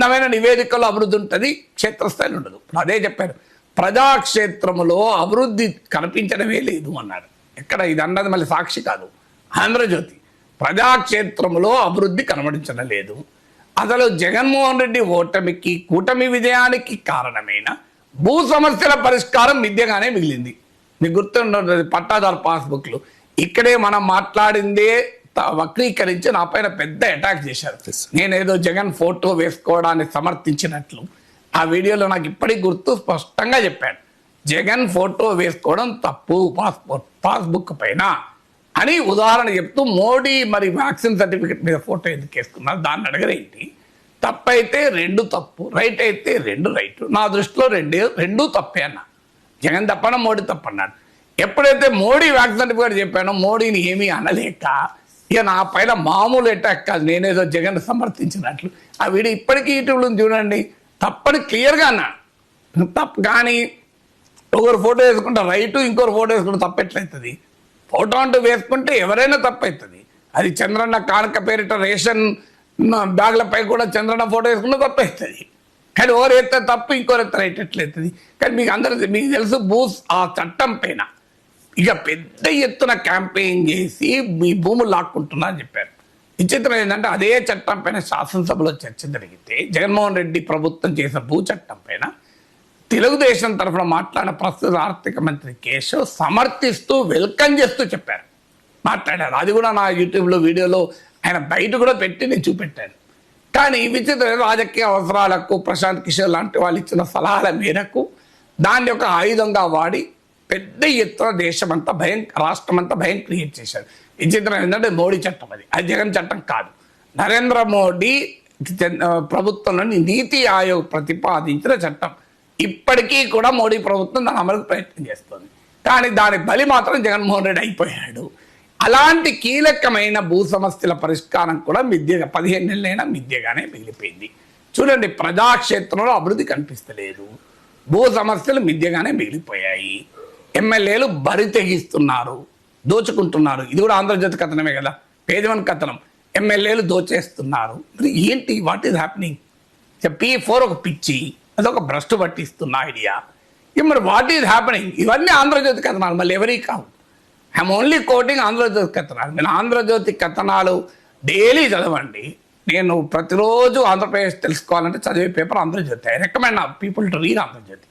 అందమైన నివేదికలో అభివృద్ధి ఉంటుంది క్షేత్రస్థాయిలో ఉండదు. అదే చెప్పారు ప్రజాక్షేత్రములో అభివృద్ధి కనిపించడమే లేదు అన్నాడు. ఎక్కడ ఇది అన్నది మళ్ళీ సాక్షి కాదు. ఆంధ్రజ్యోతి ప్రజాక్షేత్రములో అభివృద్ధి కనబడించడం లేదు. అసలు జగన్మోహన్ రెడ్డి ఓటమికి కూటమి విజయానికి కారణమైన భూ సమస్యల పరిష్కారం విద్యగానే మిగిలింది. మీకు గుర్తుండదు పట్టాదారు పాస్బుక్లు. ఇక్కడే మనం మాట్లాడిందే వక్రీకరించి నా పైన పెద్ద అటాక్ చేశారు. నేనేదో జగన్ ఫోటో వేసుకోవడాన్ని సమర్థించినట్లు ఆ వీడియోలో నాకు ఇప్పటికి గుర్తు స్పష్టంగా చెప్పాడు. జగన్ ఫోటో వేసుకోవడం తప్పు పాస్పోర్ట్ పాస్బుక్ పైన అని ఉదాహరణ చెప్తూ మోడీ మరి వ్యాక్సిన్ సర్టిఫికెట్ మీద ఫోటో ఎందుకు వేసుకున్నారు? దాన్ని అడగరేంటి? తప్పైతే రెండు తప్పు రైట్ అయితే రెండు రైట్ నా దృష్టిలో రెండే రెండు తప్పే అన్న. జగన్ తప్పన మోడీ తప్పన్నాడు. ఎప్పుడైతే మోడీ వ్యాక్సిన్ సర్టిఫికేట్ చెప్పానో మోడీని ఏమీ అనలేక ఇక నా పైన మామూలు అటాక్ కాదు. నేనేదో జగన్ సమర్థించినట్లు. ఆ వీడు ఇప్పటికీ యూట్యూబ్లో చూడండి. తప్పని క్లియర్గా అన్నా. తప్పు కానీ ఒకరు ఫోటో వేసుకుంటే రైటు ఇంకొకరు ఫోటో వేసుకుంటే తప్పెట్లయితుంది ఫోటో అంటూ వేసుకుంటే ఎవరైనా తప్పవుతుంది అది చంద్రన్న కానుక పేరిట రేషన్ బ్యాగ్లపై కూడా చంద్రన్న ఫోటో వేసుకుంటే తప్పవుతుంది కానీ ఎవరు ఎత్తే తప్పు ఇంకోరు ఎత్తే రైట్ ఎట్లయితుంది? కానీ మీకు అందరూ మీకు తెలుసు భూస్ ఆ చట్టం పైన ఇక పెద్ద ఎత్తున క్యాంపెయిన్ చేసి మీ భూములు లాక్కుంటున్నా అని చెప్పారు. విచిత్రం ఏంటంటే అదే చట్టం పైన శాసనసభలో చర్చ జరిగితే జగన్మోహన్ రెడ్డి ప్రభుత్వం చేసిన భూ చట్టం పైన తెలుగుదేశం తరఫున మాట్లాడిన ప్రస్తుత ఆర్థిక మంత్రి కేశవ్ సమర్థిస్తూ వెల్కమ్ చేస్తూ చెప్పారు. మాట్లాడారు. అది కూడా నా యూట్యూబ్లో వీడియోలో ఆయన బయట కూడా పెట్టి నేను చూపెట్టాను. కానీ విచిత్ర రాజకీయ అవసరాలకు ప్రశాంత్ కిషోర్ లాంటి వాళ్ళు ఇచ్చిన సలహాల మేరకు దాన్ని ఒక ఆయుధంగా వాడి పెద్ద ఎత్తున దేశమంతా భయం రాష్ట్రమంతా భయం క్రియేట్ చేశారు. విచిత్రం ఏంటంటే మోడీ చట్టం అది. అది జగన్ చట్టం కాదు. నరేంద్ర మోడీ ప్రభుత్వంలోని నీతి ఆయోగ్ ప్రతిపాదించిన చట్టం. ఇప్పటికీ కూడా మోడీ ప్రభుత్వం దాని అమలుకు ప్రయత్నం చేస్తుంది. కానీ దాని బలి మాత్రం జగన్మోహన్ రెడ్డి అయిపోయాడు. అలాంటి కీలకమైన భూ సమస్యల పరిష్కారం కూడా మిద్యగా పదిహేను నెలలైనా మిద్యగానే మిగిలిపోయింది. చూడండి ప్రజాక్షేత్రంలో అభివృద్ధి కనిపిస్తలేదు. భూ సమస్యలు మిద్యగానే మిగిలిపోయాయి. ఎమ్మెల్యేలు బరి తెగిస్తున్నారు దోచుకుంటున్నారు. ఇది కూడా ఆంధ్రజ్యోతి కథనమే కదా. పేదవన్ కథనం. ఎమ్మెల్యేలు దోచేస్తున్నారు. మరి ఏంటి? What is happening P four ఒక పిచ్చి అదొక భ్రష్టు పట్టిస్తున్న ఐడియా మరి వాట్ ఈజ్ హ్యాపెనింగ్ ఇవన్నీ ఆంధ్రజ్యోతి కథనాలు. మళ్ళీ ఎవరీ కావు? ఐఎమ్ ఓన్లీ కోటింగ్ ఆంధ్రజ్యోతి కథనాలు. నేను ఆంధ్రజ్యోతి కథనాలు డైలీ చదవండి. నేను ప్రతిరోజు ఆంధ్రప్రదేశ్ తెలుసుకోవాలంటే చదివే paper Andhra Jyothi. I recommend people to read Andhra Jyothi.